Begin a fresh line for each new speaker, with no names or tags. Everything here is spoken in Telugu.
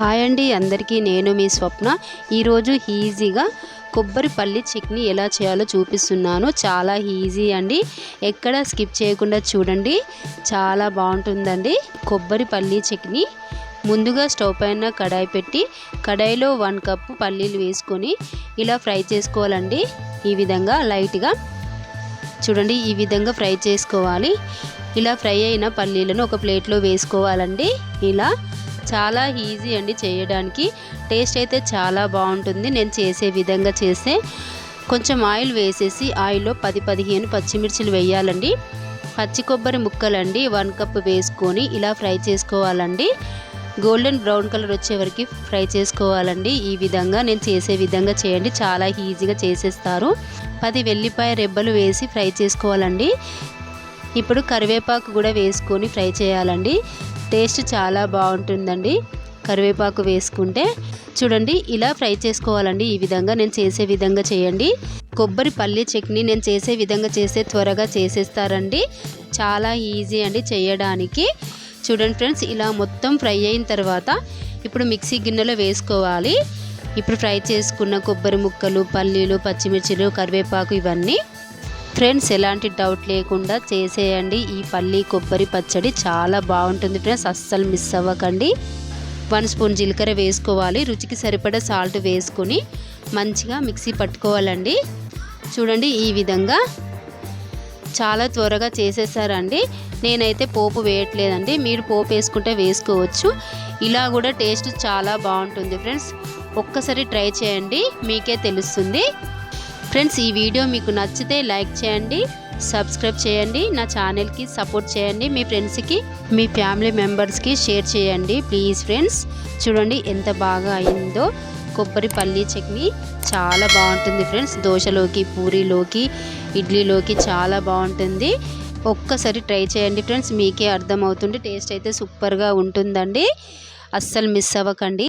హాయ్ అండి అందరికీ నేను మీ స్వప్న. ఈరోజు ఈజీగా కొబ్బరి పల్లి చట్నీ ఎలా చేయాలో చూపిస్తున్నాను. చాలా ఈజీ అండి. ఎక్కడ స్కిప్ చేయకుండా చూడండి. చాలా బాగుంటుందండి. కొబ్బరి పల్లి చట్నీ ముందుగా స్టవ్ పైన కడాయి పెట్టి కడాయిలో వన్ కప్పు పల్లీలు వేసుకొని ఇలా ఫ్రై చేసుకోవాలండి. ఈ విధంగా లైట్గా చూడండి ఈ విధంగా ఫ్రై చేసుకోవాలి. ఇలా ఫ్రై అయిన పల్లీలను ఒక ప్లేట్లో వేసుకోవాలండి. ఇలా చాలా ఈజీ అండి చేయడానికి. టేస్ట్ అయితే చాలా బాగుంటుంది. నేను చేసే విధంగా చేస్తే కొంచెం ఆయిల్ వేసేసి ఆయిల్లో పది పదిహేను పచ్చిమిర్చిలు వేయాలండి. పచ్చి కొబ్బరి ముక్కలండి వన్ కప్ వేసుకొని ఇలా ఫ్రై చేసుకోవాలండి. గోల్డెన్ బ్రౌన్ కలర్ వచ్చే వరకు ఫ్రై చేసుకోవాలండి. ఈ విధంగా నేను చేసే విధంగా చేయండి. చాలా ఈజీగా చేసేస్తారు. పది వెల్లిపాయ రెబ్బలు వేసి ఫ్రై చేసుకోవాలండి. ఇప్పుడు కరివేపాకు కూడా వేసుకొని ఫ్రై చేయాలండి. టేస్ట్ చాలా బాగుంటుందండి. కరివేపాకు వేసుకుంటే చూడండి ఇలా ఫ్రై చేసుకోవాలండి. ఈ విధంగా నేను చేసే విధంగా చేయండి. కొబ్బరి పల్లి చట్నీ నేను చేసే విధంగా చేస్తే త్వరగా చేసేస్తారండి. చాలా ఈజీ అండి చేయడానికి. చూడండి ఫ్రెండ్స్ ఇలా మొత్తం ఫ్రై అయిన తర్వాత ఇప్పుడు మిక్సీ గిన్నెలో వేసుకోవాలి. ఇప్పుడు ఫ్రై చేసుకున్న కొబ్బరి ముక్కలు పల్లీలు పచ్చిమిర్చిలు కరివేపాకు ఇవన్నీ ఫ్రెండ్స్ ఎలాంటి డౌట్ లేకుండా చేసేయండి. ఈ పల్లి కొబ్బరి పచ్చడి చాలా బాగుంటుంది ఫ్రెండ్స్ అస్సలు మిస్ అవ్వకండి. వన్ స్పూన్ జీలకర్ర వేసుకోవాలి. రుచికి సరిపడా సాల్ట్ వేసుకొని మంచిగా మిక్సీ పట్టుకోవాలండి. చూడండి ఈ విధంగా చాలా త్వరగా చేసేసారండి. నేనైతే పోపు వేయట్లేదండి. మీరు పోపు వేసుకుంటే వేసుకోవచ్చు. ఇలా కూడా టేస్ట్ చాలా బాగుంటుంది ఫ్రెండ్స్. ఒక్కసారి ట్రై చేయండి మీకే తెలుస్తుంది. ఫ్రెండ్స్ ఈ వీడియో మీకు నచ్చితే లైక్ చేయండి సబ్స్క్రైబ్ చేయండి నా ఛానల్కి సపోర్ట్ చేయండి మీ ఫ్రెండ్స్కి మీ ఫ్యామిలీ మెంబర్స్కి షేర్ చేయండి. ప్లీజ్ ఫ్రెండ్స్ చూడండి ఎంత బాగా అయిందో. కొబ్బరి పల్లీ చట్నీ చాలా బాగుంటుంది ఫ్రెండ్స్. దోశలోకి పూరీలోకి ఇడ్లీలోకి చాలా బాగుంటుంది. ఒక్కసారి ట్రై చేయండి ఫ్రెండ్స్ మీకే అర్థమవుతుంది టేస్ట్ అయితే సూపర్గా ఉంటుందండి. అస్సలు మిస్ అవ్వకండి.